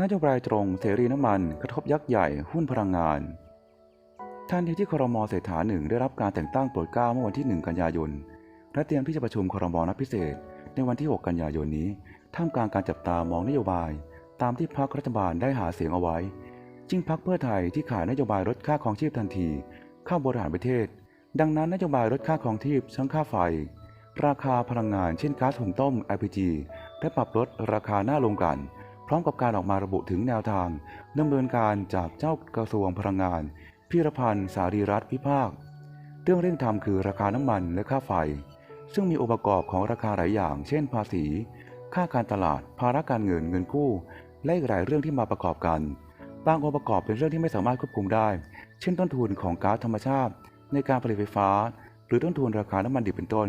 นโยบายตรงเสรีน้ำมันกระทบยักษ์ใหญ่หุ้นพลังงานทันทีที่ครมเศรษฐาหนึ่งได้รับการแต่งตั้งโปรดเกล้าเมื่อวันที่ 1 กันยายน และเตรียมที่จะประชุมครมนัดพิเศษ ในวันที่ 6 กันยายนนี้ ท่ามกลางการจับตามองนโยบาย ตามที่พรรครัฐบาลได้หาเสียงเอาไว้ จึงพรรคเพื่อไทยที่ขายนโยบายลดค่าครองชีพทันที เข้าบริหารประเทศ ดังนั้นนโยบายลดค่าครองชีพทั้งค่าไฟ ราคาพลังงานเช่นก๊าซหุงต้ม LPG และปรับลดราคาหน้าโรงกลั่น ร้อมกับการออกมาระบุถึงแนวทางดำเนินการจากเจ้ากระทรวงพลังงานพิรพันธ์สารีรัตน์พิพากษ์เรื่องเร่งทำคือราคาน้ำมันและค่าไฟ ซึ่งมีองค์ประกอบของราคาหลายอย่าง เช่น ภาษี ค่าการตลาด ภาระการเงินเงินกู้ และอีกหลายเรื่องที่มาประกอบกัน บางองค์ประกอบเป็นเรื่องที่ไม่สามารถควบคุมได้ เช่นต้นทุนของก๊าซธรรมชาติ ในการผลิตไฟฟ้า หรือต้นทุนราคาน้ำมันดิบเป็นต้น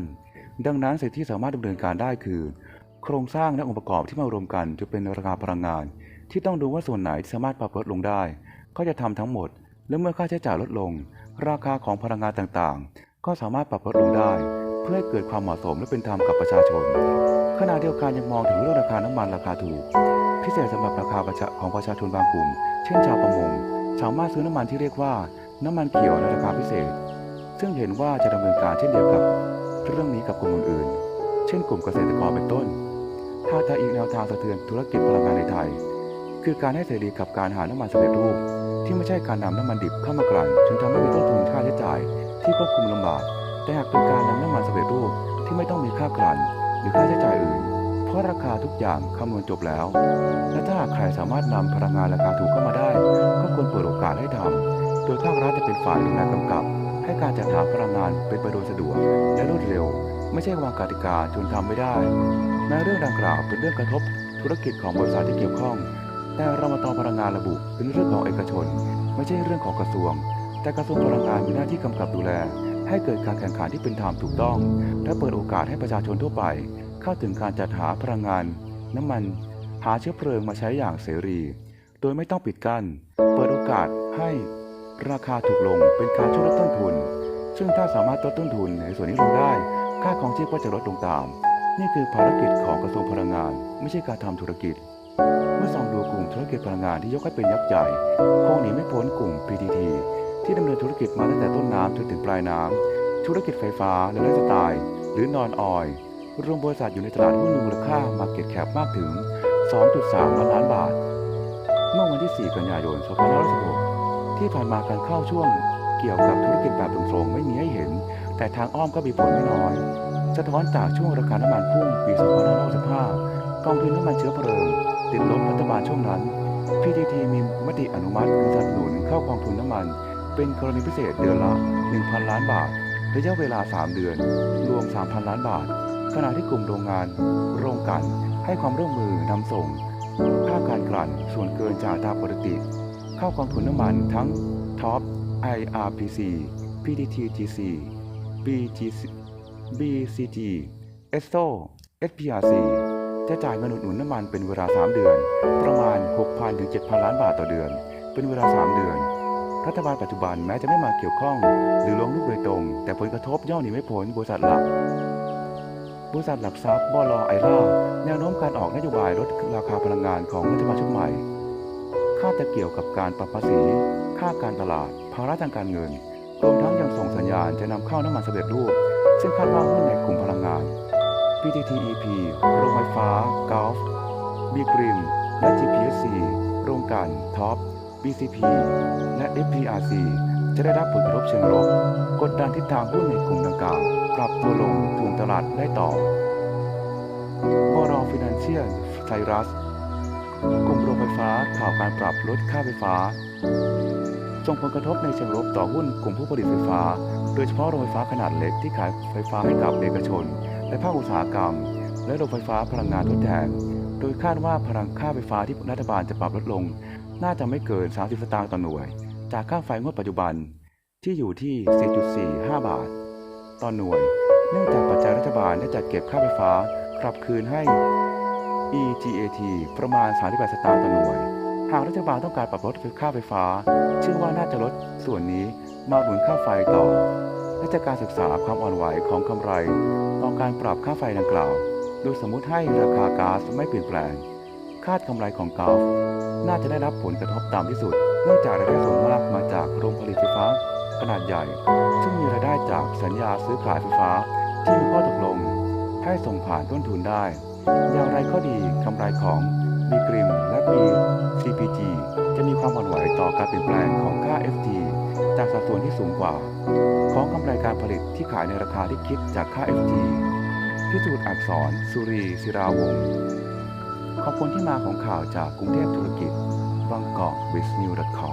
ดังนั้นสิ่งที่สามารถดำเนินการได้คือ โครงสร้างและองค์ประกอบที่มารวมกันจะเป็นราคาพลังงาน ที่ต้องดูว่าส่วนไหนที่สามารถปรับลดลงได้ ก็จะทำทั้งหมด และเมื่อค่าใช้จ่ายลดลง ราคาของพลังงานต่างๆ ก็สามารถปรับลดลงได้ เพื่อให้เกิดความเหมาะสมและเป็นธรรมกับประชาชน ขณะเดียวกันยังมองถึงเรื่องราคาน้ำมันราคาถูก พิเศษสำหรับราคาประชาของประชาชนบางกลุ่ม เช่นชาวประมงสามารถซื้อน้ำมันที่เรียกว่าน้ำมันเขียวในราคาพิเศษ ซึ่งเห็นว่าจะดำเนินการเช่นเดียวกับเรื่องนี้กับกลุ่มอื่นๆ เช่นกลุ่มเกษตรกรเป็นต้น ถ้าจะอีกแนวทางสะเทือนธุรกิจพลังงานในไทย คือการให้เสรีกับการหาน้ำมันสำเร็จรูป ที่ไม่ใช่การนำน้ำมันดิบเข้ามากลั่นจนทำให้มีต้นทุนค่าใช้จ่าย ที่ควบคุมลำบาก แต่หากเป็นการนำน้ำมันสำเร็จรูปที่ไม่ต้องมีค่ากลั่นหรือค่าใช้จ่ายอื่น เพราะราคาทุกอย่างคำนวณจบแล้ว และถ้าหากใครสามารถนำพลังงานราคาถูกเข้ามาได้ ก็ควรเปิดโอกาสให้ทำโดยภาครัฐจะเป็นฝ่ายดูแลกำกับ ให้การจัดหาพลังงานเป็นไปโดยสะดวกและร ไม่ใช่วางกติกาจนทำไม่ได้ แม้เรื่องดังกล่าวเป็นเรื่องกระทบธุรกิจของบริษัทที่เกี่ยวข้อง แต่รมตพลังงานระบุเป็นเรื่องของเอกชน ไม่ใช่เรื่องของกระทรวง แต่กระทรวงพลังงานมีหน้าที่กำกับดูแล ให้เกิดการแข่งขันที่เป็นธรรมถูกต้อง และเปิดโอกาสให้ประชาชนทั่วไป เข้าถึงการจัดหาพลังงาน น้ำมัน หาเชื้อเพลิงมาใช้อย่างเสรี โดยไม่ต้องปิดกั้นเปิดโอกาสให้ราคาถูกลงเป็นการช่วยลดต้นทุน ซึ่งถ้าสามารถลดต้นทุนในส่วนนี้ลงได้ ค่าของชีพก็จะลดลงตาม นี่คือภารกิจของกระทรวงพลังงาน ไม่ใช่การทำธุรกิจ เมื่อส่องดูกลุ่มธุรกิจพลังงานที่ยกให้เป็นยักษ์ใหญ่คงหนีไม่พ้นกลุ่ม PTT ที่ดำเนินธุรกิจมาตั้งแต่ต้นน้ำจนถึงปลายน้ำธุรกิจไฟฟ้าและไลฟ์สไตล์หรือนอนออยรวมบริษัทอยู่ในตลาดหุ้นมีมูลค่า Market Cap มากถึง 2.3 ล้านล้านบาท เมื่อวันที่ 4 กันยายน 2516 ที่ผ่านมาการเข้าช่วงเกี่ยวกับธุรกิจแบบตรงๆไม่มีให้เห็น แต่ทางอ้อมก็มีผลไม่น้อย สะท้อนจากช่วงราคาน้ำมันพุ่งปี 2565กองทุนน้ำมันเชื้อเพลิง ติดลบรัฐบาลช่วงนั้น PTT มีมติอนุมัติสนับสนุนเข้ากองทุนน้ำมัน เป็นกรณีพิเศษเดือนละ 1,000 ล้านบาทระยะเวลา 3 เดือน รวม 3,000 ล้านบาท ขณะที่กลุ่มโรงงาน โรงกลัน ให้ความร่วมมือนำส่ง ค่าการกลั่นส่วนเกินจากตาปกติ เข้ากองทุนน้ำมันทั้ง Top IRPC PTTGC BGC BCG ESSO SPRC จะจ่ายเงินอุดหนุนน้ำมันเป็นเวลา 3 เดือน ประมาณ 6,000ถึง7,000 ล้านบาทต่อเดือน เป็นเวลา 3 เดือน รัฐบาลปัจจุบันแม้จะไม่มาเกี่ยวข้อง หรือลงลูกโดยตรง แต่ผลกระทบย่อมหนีไม่พ้นบริษัทหลัก บริษัทหลักทรัพย์บลไอร่าแนวโน้มการออกนโยบายลดราคาพลังงานของรัฐบาลชุดใหม่ ค่าจะเกี่ยวกับการปรับภาษี ค่าการตลาด ภาระทางการเงิน รวมทั้งยังส่งสัญญาณจะนำเข้าน้ำมันสำเร็จรูป ซึ่งคาดว่าหุ้นในกลุ่มพลังงาน PTTEP โรงไฟฟ้ากอล์ฟบีกริม และ GPSC โรงกันท็อป BCP และ FPRC จะได้รับผลกระทบเชิงลบกดดันทิศทางหุ้นในกลุ่มดังกล่าวปรับตัวลงถ่วงตลาดได้ต่อบรฟินแลนเชียลไซรัสกลุ่มโรงไฟฟ้าข่าวการปรับลดค่าไฟฟ้า ส่งผลกระทบในเชิงลบต่อหุ้นกลุ่มผู้ผลิตไฟฟ้า โดยเฉพาะโรงไฟฟ้าขนาดเล็กที่ขายไฟฟ้าให้กับเอกชน และภาคอุตสาหกรรม และโรงไฟฟ้าพลังงานทดแทน โดยคาดว่าพลังค่าไฟฟ้าที่รัฐบาลจะปรับลดลง น่าจะไม่เกิน 30 สตางค์ต่อหน่วย จากค่าไฟงวดปัจจุบันที่อยู่ที่ 4.45 บาท ต่อหน่วย เนื่องจากปัจจัยรัฐบาลได้จัดเก็บค่าไฟฟ้ากลับคืนให้ EGAT ประมาณ 38 สตางค์ต่อหน่วย หากรัฐบาลต้องการปรับลดค่าไฟฟ้า เชื่อว่าน่าจะลดส่วนนี้มาหนุนค่าไฟต่อและจากการศึกษาความอ่อนไหวของกำไร ต่อการปรับค่าไฟดังกล่าว โดยสมมุติให้ราคาก๊าซไม่เปลี่ยนแปลง คาดกำไรของกาฟน่าจะได้รับผลกระทบต่ำที่สุด เนื่องจากรายได้ส่วนมากมาจากโรงผลิตไฟฟ้าขนาดใหญ่ ซึ่งมีรายได้จากสัญญาซื้อขายไฟฟ้าที่มีข้อตกลง ให้ส่งผ่านต้นทุนได้ อย่างไรก็ดีกำไรของีกริมและ B CPG จะมีความอ่อนไหวต่อการเปลี่ยนแปลงของค่า FT จากสัดส่วนที่สูงกว่า ของกำไรการผลิตที่ขายในราคาที่คิดจากค่า FT พิสูจน์อักษร สุรีศิราวงศ์ขอบคุณที่มาของข่าวจากกรุงเทพธุรกิจบางกอกวิสนิว .com